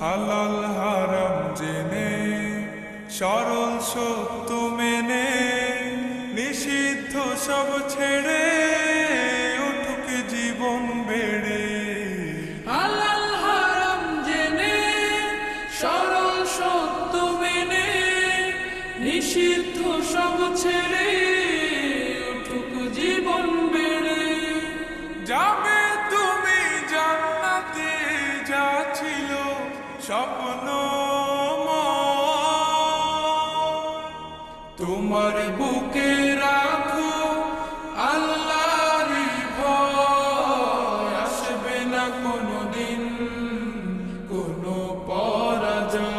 হালাল হারাম জেনে, সরল সত্য মেনে, নিষিদ্ধ সব ছেড়ে জীবন জেনে, সরল মেনে, নিষিদ্ধ সব ছেড়ে তোমার বুকে রাখো আল্লাহর ভয়। আসবে না কোনো দিন কোনো পরাজয়।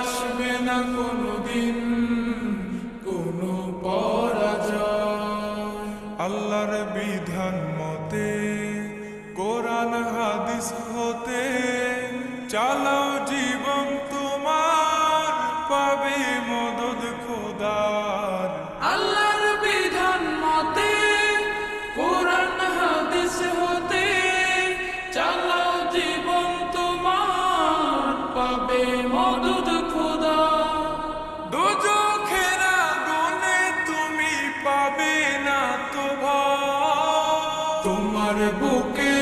আসবে না কোনো দিন কোনো পরাজয়। আল্লাহর বিধান মতে কোরআন হাদিস চালাও জীবন তোমার পাবে মদদ খোদার। আল্লাহর বিধান মতে কোরআন হাদিস হতে চালাও জীবন তোমার পাবে মদদ খোদা দোজখের আগুনে তুমি পাবে না তো তোমার বুকে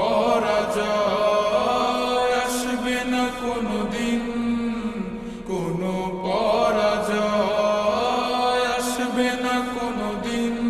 পরাজয় আসবে না কোনো দিন কোনো পরাজয় আসবে না কোনো দিন